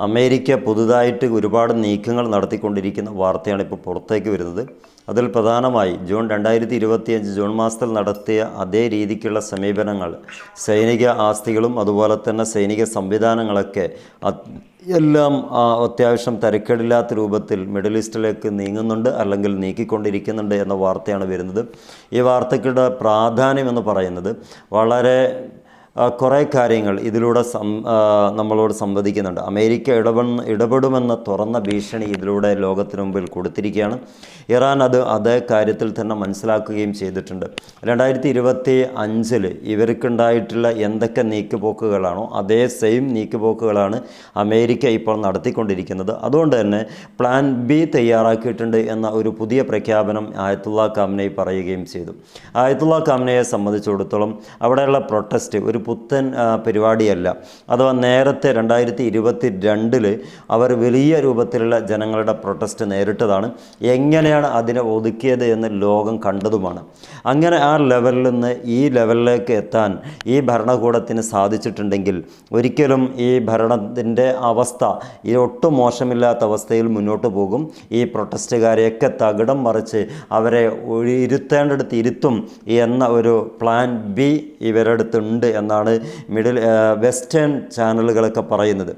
America പുതുതായിട്ട് ഒരുപാട് നീക്കങ്ങൾ നടത്തിക്കൊണ്ടിരിക്കുന്ന വാർത്തയാണ് ഇപ്പോൾ പുറത്തേക്ക് വരുന്നത്. അതിൽ പ്രധാനമായി ജൂൺ രണ്ടായിരത്തി ഇരുപത്തിയഞ്ച് ജൂൺ മാസത്തിൽ നടത്തിയ അതേ രീതിക്കുള്ള സമീപനങ്ങൾ സൈനിക ആസ്തികളും അതുപോലെ തന്നെ സൈനിക സംവിധാനങ്ങളൊക്കെ എല്ലാം അത്യാവശ്യം തരക്കേടില്ലാത്ത രൂപത്തിൽ മിഡിൽ ഈസ്റ്റിലേക്ക് നീങ്ങുന്നുണ്ട് അല്ലെങ്കിൽ നീക്കിക്കൊണ്ടിരിക്കുന്നുണ്ട് എന്ന വാർത്തയാണ് വരുന്നത്. ഈ വാർത്തയ്ക്കുടെ പ്രാധാന്യം എന്ന് പറയുന്നത് വളരെ കുറേ കാര്യങ്ങൾ ഇതിലൂടെ സം നമ്മളോട് സംവദിക്കുന്നുണ്ട്. അമേരിക്ക ഇടപെ ഇടപെടുമെന്ന തുറന്ന ഭീഷണി ഇതിലൂടെ ലോകത്തിന് മുമ്പിൽ കൊടുത്തിരിക്കുകയാണ്. ഇറാൻ അത് അതേ കാര്യത്തിൽ തന്നെ മനസ്സിലാക്കുകയും ചെയ്തിട്ടുണ്ട്. രണ്ടായിരത്തി ഇരുപത്തി അഞ്ചിൽ ഇവർക്കുണ്ടായിട്ടുള്ള എന്തൊക്കെ നീക്കുപോക്കുകളാണോ അതേ സെയിം നീക്കുപോക്കുകളാണ് അമേരിക്ക ഇപ്പോൾ നടത്തിക്കൊണ്ടിരിക്കുന്നത്. അതുകൊണ്ട് തന്നെ പ്ലാൻ ബി തയ്യാറാക്കിയിട്ടുണ്ട് എന്ന ഒരു പുതിയ പ്രഖ്യാപനം ആയത്തുള്ള കാമനെ പറയുകയും ചെയ്തു. ആയത്തുള്ള കാമനയെ സംബന്ധിച്ചിടത്തോളം അവിടെയുള്ള പ്രൊട്ടസ്റ്റ് ഒരു പുത്തൻ പരിപാടിയല്ല. അഥവാ നേരത്തെ രണ്ടായിരത്തി ഇരുപത്തി രണ്ടിൽ അവർ വലിയ രൂപത്തിലുള്ള ജനങ്ങളുടെ പ്രൊട്ടസ്റ്റ് നേരിട്ടതാണ്. എങ്ങനെയാണ് അതിനെ ഒതുക്കിയത് എന്ന് ലോകം കണ്ടതുമാണ്. അങ്ങനെ ആ ലെവലിൽ നിന്ന് ഈ ലെവലിലേക്ക് എത്താൻ ഈ ഭരണകൂടത്തിന് സാധിച്ചിട്ടുണ്ടെങ്കിൽ ഒരിക്കലും ഈ ഭരണത്തിന്റെ അവസ്ഥ ഈ ഒട്ടും മോശമില്ലാത്ത അവസ്ഥയിൽ മുന്നോട്ട് പോകും. ഈ പ്രൊട്ടസ്റ്റുകാരെയൊക്കെ തകിടം മറിച്ച് അവരെ ഇരുത്തേണ്ടടുത്ത് ഇരുത്തും എന്ന ഒരു പ്ലാൻ ബി ഇവരടുത്തുണ്ട് അടുത്തുണ്ട് എന്നാണ് മിഡിൽ വെസ്റ്റേൺ ചാനലുകളൊക്കെ പറയുന്നത്.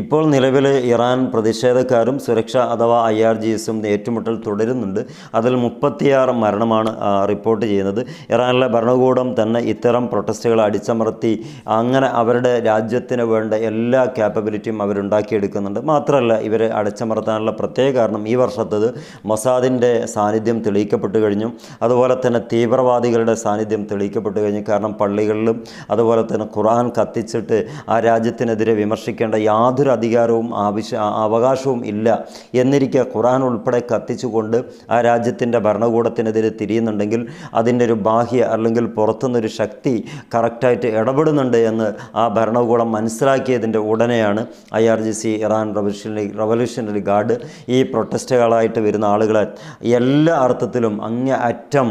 ഇപ്പോൾ നിലവിൽ ഇറാൻ പ്രതിഷേധക്കാരും സുരക്ഷ അഥവാ ഐ ആർ ജി എസും ഏറ്റുമുട്ടൽ തുടരുന്നുണ്ട്. അതിൽ മുപ്പത്തിയാറ് മരണമാണ് റിപ്പോർട്ട് ചെയ്യുന്നത്. ഇറാനിലെ ഭരണകൂടം തന്നെ ഇത്തരം പ്രൊട്ടസ്റ്റുകൾ അടിച്ചമർത്തി അങ്ങനെ അവരുടെ രാജ്യത്തിന് വേണ്ട എല്ലാ ക്യാപ്പബിലിറ്റിയും അവരുണ്ടാക്കിയെടുക്കുന്നുണ്ട്. മാത്രമല്ല ഇവരെ അടിച്ചമർത്താനുള്ള പ്രത്യേക കാരണം ഈ വർഷത്തത് മൊസാദിന്റെ സാന്നിധ്യം തെളിയിക്കപ്പെട്ടു കഴിഞ്ഞു. അതുപോലെ തന്നെ തീവ്രവാദികളുടെ സാന്നിധ്യം തെളിയിക്കപ്പെട്ടു കഴിഞ്ഞു. കാരണം പള്ളികളിലും അതുപോലെ തന്നെ ഖുർആൻ കത്തിച്ചിട്ട് ആ രാജ്യത്തിനെതിരെ വിമർശിക്കേണ്ട യാതൊരു അധികാരവും ആവശ്യ അവകാശവും ഇല്ല എന്നിരിക്കെ ഖുറാൻ ഉൾപ്പെടെ കത്തിച്ചുകൊണ്ട് ആ രാജ്യത്തിന്റെ ഭരണകൂടത്തിനെതിരെ തിരിയുന്നുണ്ടെങ്കിൽ അതിന്റെ ഒരു ബാഹ്യ അല്ലെങ്കിൽ പുറത്തുനിന്നൊരു ശക്തി കറക്റ്റായിട്ട് ഇടപെടുന്നുണ്ട് എന്ന് ആ ഭരണകൂടം മനസ്സിലാക്കിയതിന്റെ ഉടനെയാണ് I R G C Iran revolutionary revolutionary guard ഈ പ്രൊട്ടസ്റ്റുകളായിട്ട് വരുന്ന ആളുകളെ എല്ലാ അർത്ഥത്തിലും അങ്ങ അറ്റം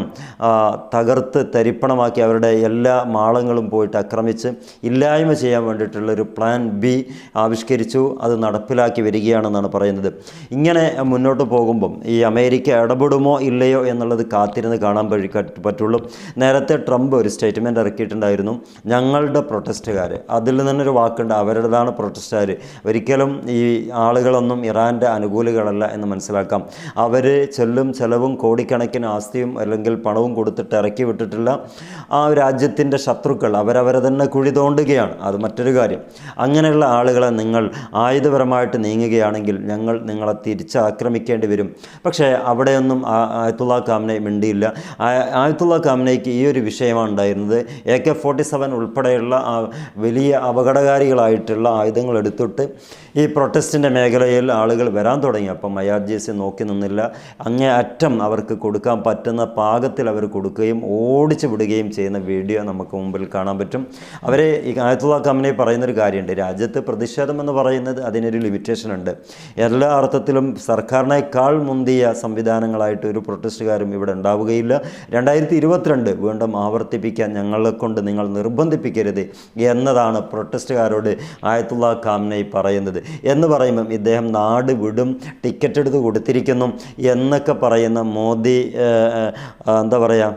തകർത്ത് തരിപ്പണമാക്കി അവരുടെ എല്ലാ മാളങ്ങളും പോയിട്ട് ആക്രമിച്ച് ഇല്ലായ്മ ചെയ്യാൻ വേണ്ടിയിട്ടുള്ളൊരു പ്ലാൻ ബി ആവിഷ്കരിച്ചു അത് നടപ്പിലാക്കി വരികയാണെന്നാണ് പറയുന്നത്. ഇങ്ങനെ മുന്നോട്ട് പോകുമ്പം ഈ അമേരിക്ക ഇടപെടുമോ ഇല്ലയോ എന്നുള്ളത് കാത്തിരുന്ന് കാണാൻ പറ്റുള്ളൂ. നേരത്തെ ട്രംപ് ഒരു സ്റ്റേറ്റ്മെന്റ് ഇറക്കിയിട്ടുണ്ടായിരുന്നു. ഞങ്ങളുടെ പ്രൊട്ടസ്റ്റുകാർ അതിൽ നിന്നൊരു വാക്കുണ്ട് അവരുടേതാണ് പ്രൊട്ടസ്റ്റുകാർ ഒരിക്കലും ഈ ആളുകളൊന്നും ഇറാന്റെ അനുകൂലികളല്ല എന്ന് മനസ്സിലാക്കാം. അവർ ചെല്ലും ചെലവും കോടിക്കണക്കിന് ആസ്തിയും അല്ലെങ്കിൽ പണവും കൊടുത്തിട്ട് ഇറക്കി വിട്ടിട്ടില്ല. ആ രാജ്യത്തിന്റെ ശത്രുക്കൾ അവരവരെ തന്നെ കുഴി തോണ്ടുകയാണ് അത് മറ്റൊരു കാര്യം. അങ്ങനെയുള്ള ആളുകളെ നിങ്ങൾ ആയുധപരമായിട്ട് നീങ്ങുകയാണെങ്കിൽ ഞങ്ങൾ നിങ്ങളെ തിരിച്ചാക്രമിക്കേണ്ടി വരും. പക്ഷേ അവിടെയൊന്നും ആയത്തുള്ള കാംനെ മിണ്ടിയില്ല. ആയത്തുള്ള കാമനയ്ക്ക് ഈ ഒരു വിഷയമാണ് ഉണ്ടായിരുന്നത്. എ കെ ഫോർട്ടി സെവൻ ഉൾപ്പെടെയുള്ള വലിയ അപകടകാരികളായിട്ടുള്ള ആയുധങ്ങൾ എടുത്തിട്ട് ഈ പ്രൊട്ടസ്റ്റിന്റെ മേഖലയിൽ ആളുകൾ വരാൻ തുടങ്ങി. അപ്പം ഐ ആർ ജി എസ് നോക്കി നിന്നില്ല. അങ്ങേ അറ്റം അവർക്ക് കൊടുക്കാൻ പറ്റുന്ന പാകത്തിൽ അവർ കൊടുക്കുകയും ഓടിച്ചു വിടുകയും ചെയ്യുന്ന വീഡിയോ നമുക്ക് മുമ്പിൽ കാണാൻ പറ്റും. അവരെ ഈ ആയത്തുള്ള കമ്പനി പറയുന്നൊരു കാര്യമുണ്ട്. രാജ്യത്ത് പ്രതിഷേധം എന്ന് പറയുന്നത് അതിനൊരു ലിമിറ്റേഷൻ ഉണ്ട്. എല്ലാ അർത്ഥത്തിലും സർക്കാരിനേക്കാൾ മുന്തിയ സംവിധാനങ്ങളായിട്ട് ഒരു പ്രൊട്ടസ്റ്റുകാരും ഇവിടെ ഉണ്ടാവുകയില്ല. രണ്ടായിരത്തി ഇരുപത്തിരണ്ട് വീണ്ടും ആവർത്തിപ്പിക്കാൻ ഞങ്ങളെ കൊണ്ട് നിങ്ങൾ നിർബന്ധിപ്പിക്കരുത് എന്നതാണ് പ്രൊട്ടസ്റ്റുകാരോട് ആയത്തുള്ള കാംനൈ പറയുന്നത്. എന്ന് പറയുമ്പം ഇദ്ദേഹം നാട് വിടും ടിക്കറ്റ് എടുത്ത് കൊടുത്തിരിക്കുന്നു എന്നൊക്കെ പറയുന്ന മോദി എന്താ പറയുക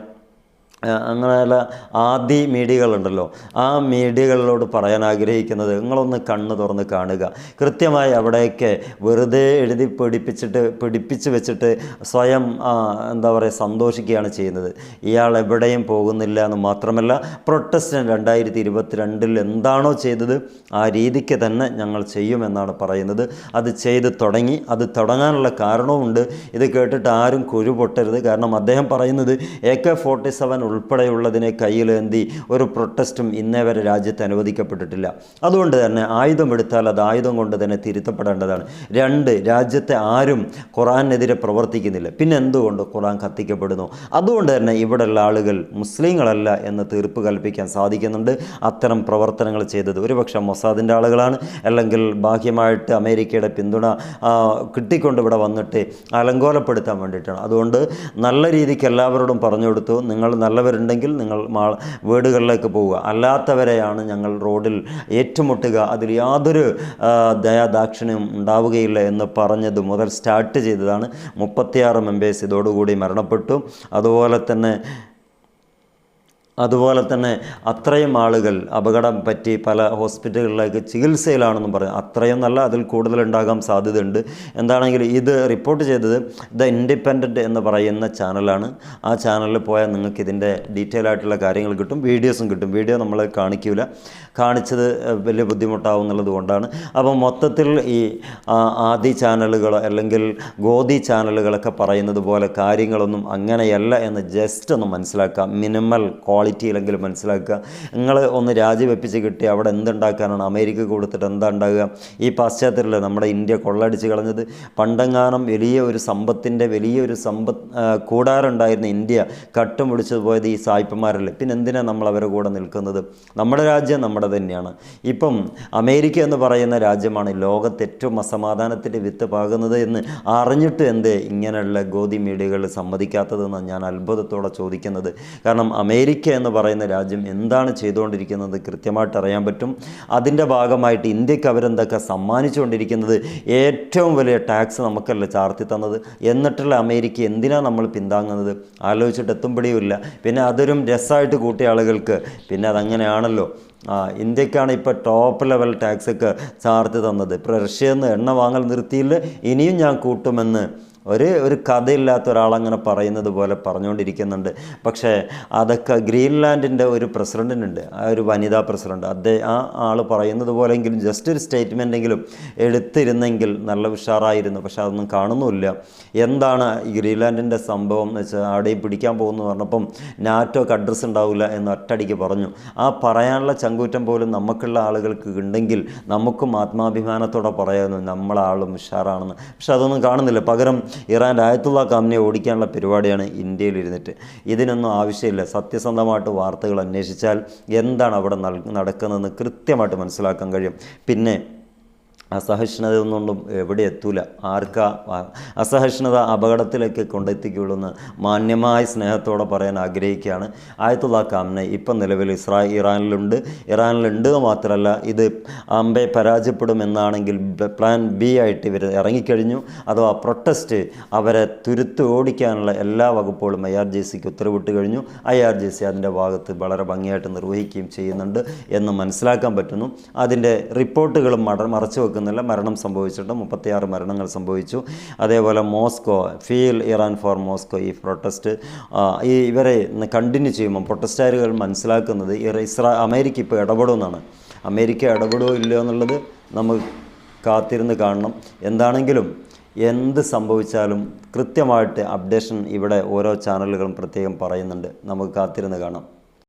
അങ്ങനെയുള്ള ആദി മീഡിയകളുണ്ടല്ലോ. ആ മീഡിയകളിലോട് പറയാൻ ആഗ്രഹിക്കുന്നത് നിങ്ങളൊന്ന് കണ്ണ് തുറന്ന് കാണുക. കൃത്യമായി അവിടെയൊക്കെ വെറുതെ എഴുതി പിടിപ്പിച്ചിട്ട് പിടിപ്പിച്ച് വെച്ചിട്ട് സ്വയം എന്താ പറയുക സന്തോഷിക്കുകയാണ് ചെയ്യുന്നത്. ഇയാൾ എവിടെയും പോകുന്നില്ല എന്ന് മാത്രമല്ല പ്രൊട്ടസ്റ്റ് രണ്ടായിരത്തി ഇരുപത്തിരണ്ടിൽ എന്താണോ ചെയ്തത് ആ രീതിക്ക് തന്നെ ഞങ്ങൾ ചെയ്യുമെന്നാണ് പറയുന്നത്. അത് ചെയ്ത് തുടങ്ങി. അത് തുടങ്ങാനുള്ള കാരണവുമുണ്ട്. ഇത് കേട്ടിട്ട് ആരും കുരു പൊട്ടരുത്. കാരണം അദ്ദേഹം പറയുന്നത് എ കെ ഫോർട്ടി സെവൻ ഉൾപ്പെടെയുള്ളതിനെ കയ്യിലേന്തി ഒരു പ്രൊട്ടസ്റ്റും ഇന്നേ വരെ രാജ്യത്ത് അനുവദിക്കപ്പെട്ടിട്ടില്ല. അതുകൊണ്ട് തന്നെ ആയുധമെടുത്താൽ അത് ആയുധം കൊണ്ട് തന്നെ തിരുത്തപ്പെടേണ്ടതാണ്. രണ്ട് രാജ്യത്തെ ആരും ഖുറാനെതിരെ പ്രവർത്തിക്കുന്നില്ല. പിന്നെ എന്തുകൊണ്ട് ഖുറാൻ കത്തിക്കപ്പെടുന്നു? അതുകൊണ്ട് തന്നെ ഇവിടെയുള്ള ആളുകൾ മുസ്ലിങ്ങളല്ല എന്ന് തീർപ്പ് കൽപ്പിക്കാൻ സാധിക്കുന്നുണ്ട്. അത്തരം പ്രവർത്തനങ്ങൾ ചെയ്തത് ഒരുപക്ഷെ മൊസാദിന്റെ ആളുകളാണ്. അല്ലെങ്കിൽ ബാഹ്യമായിട്ട് അമേരിക്കയുടെ പിന്തുണ കിട്ടിക്കൊണ്ട് ഇവിടെ വന്നിട്ട് അലങ്കോലപ്പെടുത്താൻ വേണ്ടിയിട്ടാണ്. അതുകൊണ്ട് നല്ല രീതിക്ക് എല്ലാവരോടും പറഞ്ഞു കൊടുത്തു. നിങ്ങൾ നല്ല നല്ലവരുണ്ടെങ്കിൽ നിങ്ങൾ മാ വീടുകളിലേക്ക് പോവുക. അല്ലാത്തവരെയാണ് ഞങ്ങൾ റോഡിൽ ഏറ്റുമുട്ടുക. അതിൽ യാതൊരു ദയാദാക്ഷിണ്യം ഉണ്ടാവുകയില്ല എന്ന് പറഞ്ഞത് മുതൽ സ്റ്റാർട്ട് ചെയ്തതാണ്. മുപ്പത്തിയാറ് മെമ്പേഴ്സ് ഇതോടുകൂടി മരണപ്പെട്ടു. അതുപോലെ തന്നെ അതുപോലെ തന്നെ അത്രയും ആളുകൾ അപകടം പറ്റി പല ഹോസ്പിറ്റലുകളിലേക്ക് ചികിത്സയിലാണെന്നും പറഞ്ഞു. അത്രയും നല്ല അതിൽ കൂടുതൽ ഉണ്ടാകാൻ സാധ്യതയുണ്ട്. എന്താണെങ്കിൽ ഇത് റിപ്പോർട്ട് ചെയ്തത് ദ ഇൻഡിപെൻഡന്റ് എന്ന് പറയുന്ന ചാനലാണ്. ആ ചാനലിൽ പോയാൽ നിങ്ങൾക്ക് ഇതിന്റെ ഡീറ്റെയിൽ ആയിട്ടുള്ള കാര്യങ്ങൾ കിട്ടും വീഡിയോസും കിട്ടും. വീഡിയോ നമ്മൾ കാണിക്കില്ല കാണിച്ചത് വലിയ ബുദ്ധിമുട്ടാവും എന്നുള്ളത് കൊണ്ടാണ്. അപ്പോൾ മൊത്തത്തിൽ ഈ ആദി ചാനലുകൾ അല്ലെങ്കിൽ ഗോദി ചാനലുകളൊക്കെ പറയുന്നത് പോലെ കാര്യങ്ങളൊന്നും അങ്ങനെയല്ല എന്ന് ജസ്റ്റ് ഒന്ന് മനസ്സിലാക്കാം. മിനിമൽ ക്വാളിറ്റിയിലെങ്കിലും മനസ്സിലാക്കുക. നിങ്ങൾ ഒന്ന് രാജിവെപ്പിച്ച് കിട്ടി അവിടെ എന്തുണ്ടാക്കാനാണ്? അമേരിക്ക കൊടുത്തിട്ട് എന്താ ഉണ്ടാകുക ഈ പാശ്ചാത്യത്തിൽ നമ്മുടെ ഇന്ത്യ കൊള്ളടിച്ച് കളഞ്ഞത് പണ്ടെങ്ങാനും വലിയ ഒരു സമ്പത്തിന്റെ വലിയൊരു സമ്പത്ത് കൂടാറുണ്ടായിരുന്ന ഇന്ത്യ കട്ടുമുടിച്ചു പോയത് ഈ സായിപ്പന്മാരല്ലേ? പിന്നെ എന്തിനാണ് നമ്മൾ അവരുടെ കൂടെ നിൽക്കുന്നത്? നമ്മുടെ രാജ്യം നമ്മുടെ തന്നെയാണ്. ഇപ്പം അമേരിക്ക എന്ന് പറയുന്ന രാജ്യമാണ് ലോകത്ത് ഏറ്റവും അസമാധാനത്തിന്റെ വിത്ത് പാകുന്നത് എന്ന് അറിഞ്ഞിട്ട് എന്തേ ഇങ്ങനെയുള്ള ഗോതി മീഡിയകൾ സമ്മതിക്കാത്തതെന്ന് ഞാൻ അത്ഭുതത്തോടെ ചോദിക്കുന്നത്. കാരണം അമേരിക്ക എന്ന് പറയുന്ന രാജ്യം എന്താണ് ചെയ്തുകൊണ്ടിരിക്കുന്നത് കൃത്യമായിട്ട് അറിയാൻ പറ്റും. അതിന്റെ ഭാഗമായിട്ട് ഇന്ത്യയ്ക്ക് അവരെന്തൊക്കെ സമ്മാനിച്ചുകൊണ്ടിരിക്കുന്നത് ഏറ്റവും വലിയ ടാക്സ് നമുക്കല്ല ചാർത്തി തന്നത്. എന്നിട്ടുള്ള അമേരിക്ക എന്തിനാണ് നമ്മൾ പിന്താങ്ങുന്നത്? ആലോചിച്ചിട്ട് എത്തുമ്പടിയുമില്ല പിന്നെ അതൊരു രസമായിട്ട് കൂട്ടിയ ആളുകൾക്ക് പിന്നെ അതങ്ങനെയാണല്ലോ. ആ ഇന്ത്യക്കാണ് ഇപ്പോൾ ടോപ്പ് ലെവൽ ടാക്സൊക്കെ ചാർജ് തന്നത്. ഇപ്പോൾ റഷ്യയിൽ നിന്ന് എണ്ണ വാങ്ങൽ നിർത്തിയില്ല. ഇനിയും ഞാൻ കൂട്ടുമെന്ന് ഒരു ഒരു കഥയില്ലാത്ത ഒരാളങ്ങനെ പറയുന്നത് പോലെ പറഞ്ഞുകൊണ്ടിരിക്കുന്നുണ്ട്. പക്ഷേ അതൊക്കെ ഗ്രീൻലാൻഡിന്റെ ഒരു പ്രസിഡന്റിനുണ്ട് ആ ഒരു വനിതാ പ്രസിഡന്റ് അദ്ദേഹം ആ ആൾ പറയുന്നത് പോലെങ്കിലും ജസ്റ്റ് ഒരു സ്റ്റേറ്റ്മെന്റെങ്കിലും എടുത്തിരുന്നെങ്കിൽ നല്ല ഉഷാറായിരുന്നു. പക്ഷെ അതൊന്നും കാണുന്നുമില്ല. എന്താണ് ഈ ഗ്രീൻലാൻഡിന്റെ സംഭവം എന്ന് വെച്ചാൽ അവിടെയും പിടിക്കാൻ പോകുന്നു പറഞ്ഞപ്പം നാറ്റോക്ക് അഡ്രസ്സ് ഉണ്ടാവില്ല എന്ന് ഒറ്റടിക്ക് പറഞ്ഞു. ആ പറയാനുള്ള ചങ്കൂറ്റം പോലും നമുക്കുള്ള ആളുകൾക്ക് ഉണ്ടെങ്കിൽ നമുക്കും ആത്മാഭിമാനത്തോടെ പറയാമെന്ന് നമ്മളാളും ഉഷാറാണെന്ന്. പക്ഷെ അതൊന്നും കാണുന്നില്ല. പകരം ഇറാന്റെ ആയത്തുള്ള കമ്പനിയെ ഓടിക്കാനുള്ള പരിപാടിയാണ് ഇന്ത്യയിൽ ഇരുന്നിട്ട്. ഇതിനൊന്നും ആവശ്യമില്ല. സത്യസന്ധമായിട്ട് വാർത്തകൾ അന്വേഷിച്ചാൽ എന്താണ് അവിടെ നടക്കുന്നതെന്ന് കൃത്യമായിട്ട് മനസ്സിലാക്കാൻ കഴിയും. പിന്നെ അസഹിഷ്ണുത ഒന്നും എവിടെ എത്തൂല. ആർക്കാ അസഹിഷ്ണുത അപകടത്തിലേക്ക് കൊണ്ടെത്തിക്കുള്ളൂ എന്ന് മാന്യമായ സ്നേഹത്തോടെ പറയാൻ ആഗ്രഹിക്കുകയാണ്. ആയത്തുള്ള കാമിനെ ഇപ്പം നിലവിൽ ഇസ്രാ ഇറാനിലുണ്ട്. ഇറാനിലുണ്ട് മാത്രമല്ല ഇത് അമ്പെ പരാജയപ്പെടുമെന്നാണെങ്കിൽ പ്ലാൻ ബി ആയിട്ട് ഇവർ ഇറങ്ങിക്കഴിഞ്ഞു. അഥവാ പ്രൊട്ടസ്റ്റ് അവരെ തുരുത്ത് ഓടിക്കാനുള്ള എല്ലാ വകുപ്പുകളും ഐ ആർ ജി സിക്ക് ഉത്തരവിട്ട് കഴിഞ്ഞു. ഐ ആർ ജി സി അതിന്റെ ഭാഗത്ത് വളരെ ഭംഗിയായിട്ട് നിർവഹിക്കുകയും ചെയ്യുന്നുണ്ട് എന്ന് മനസ്സിലാക്കാൻ പറ്റുന്നു. അതിന്റെ റിപ്പോർട്ടുകളും മറച്ചു മറച്ചു വെക്കുന്നില്ല മരണം സംഭവിച്ചിട്ട് മുപ്പത്തിയാറ് മരണങ്ങൾ സംഭവിച്ചു. അതേപോലെ Moscow feel Iran for Moscow ഈ പ്രൊട്ടസ്റ്റ് ഈ ഇവരെ കണ്ടിന്യൂ ചെയ്യുമ്പോൾ പ്രൊട്ടസ്റ്റുകാരുകൾ മനസ്സിലാക്കുന്നത് ഇസ്രാ അമേരിക്ക ഇപ്പോൾ ഇടപെടുമെന്നാണ്. അമേരിക്ക ഇടപെടുമോ ഇല്ലയോ എന്നുള്ളത് നമുക്ക് കാത്തിരുന്ന് കാണണം. എന്താണെങ്കിലും എന്ത് സംഭവിച്ചാലും കൃത്യമായിട്ട് അപ്ഡേഷൻ ഇവിടെ ഓരോ ചാനലുകളും പ്രത്യേകം പറയുന്നുണ്ട്. നമുക്ക് കാത്തിരുന്ന് കാണാം.